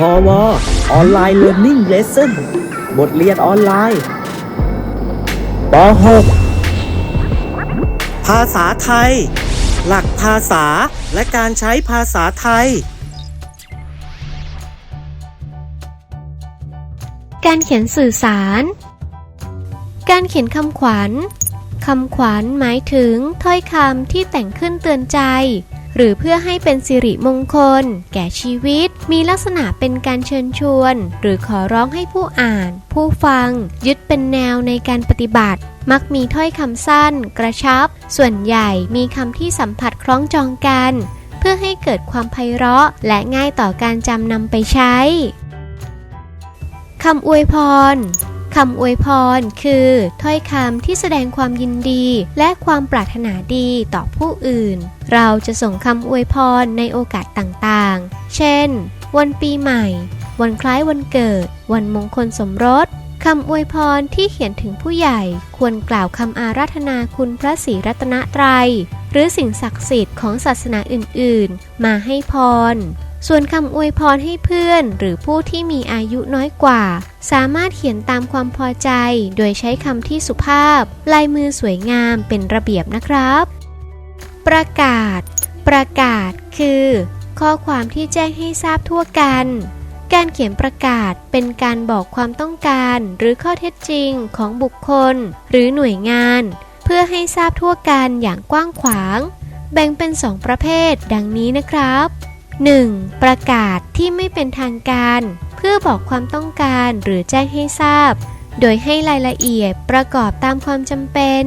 พอวออนไลน์เรียน i ิ่งเลสเซ่นบทเรียนออนไลน์ป .6 ภาษาไทย หลักภาษาและการใช้ภาษาไทย การเขียนสื่อสาร การเขียนคำขวัญคำขวัญหมายถึงถ้อยคำที่แต่งขึ้นเตือนใจ หรือเพื่อให้เป็นสิริมงคล แก่ชีวิต มีลักษณะเป็นการเชิญชวน หรือขอร้องให้ผู้อ่าน ผู้ฟัง ยึดเป็นแนวในการปฏิบัติ มักมีถ้อยคำสั้น กระชับ ส่วนใหญ่มีคำที่สัมผัสคล้องจองกัน เพื่อให้เกิดความไพเราะ และง่ายต่อการจำนำไปใช้คำอวยพรคำอวยพรคือ ถ้อยคำที่แสดงความยินดี และความปรารถนาดีต่อผู้อื่น เราจะส่งคำอวยพรในโอกาสต่างๆ เช่น วันปีใหม่ วันคล้ายวันเกิด วันมงคลสมรสคำอวยพรที่เขียนถึงผู้ใหญ่ ควรกล่าวคำอาราธนาคุณพระศรีรัตนตรัย หรือสิ่งศักดิ์สิทธิ์ของศาสนาอื่นๆ มาให้พร ส่วนคำอวยพรให้เพื่อน หรือผู้ที่มีอายุน้อยกว่า สามารถเขียนตามความพอใจ โดยใช้คำที่สุภาพ ลายมือสวยงามเป็นระเบียบนะครับ ประกาศ ประกาศคือ ข้อความที่แจ้งให้ทราบทั่วกัน การเขียนประกาศเป็นการบอกความต้องการ หรือข้อเท็จจริงของบุคคล หรือหน่วยงาน เพื่อให้ทราบทั่วกันอย่างกว้างขวาง แบ่งเป็นสองประเภท ดังนี้นะครับ 1. ประกาศที่ไม่เป็นทางการ เพื่อบอกความต้องการหรือแจ้งให้ทราบ โดยให้รายละเอียดประกอบตามความจำเป็น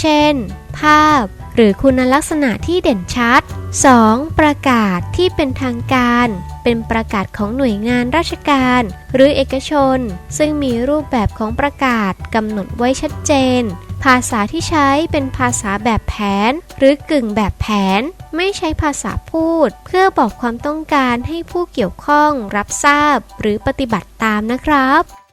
เช่น ภาพ หรือคุณลักษณะที่เด่นชัด 2. ประกาศที่เป็นทางการ เป็นประกาศของหน่วยงานราชการ หรือเอกชน ซึ่งมีรูปแบบของประกาศกำหนดไว้ชัดเจน ภาษาที่ใช้เป็นภาษาแบบแผน หรือกึ่งแบบแผน ไม่ใช้ภาษาพูด เพื่อบอกความต้องการให้ผู้เกี่ยวข้องรับทราบ หรือปฏิบัติตามนะครับ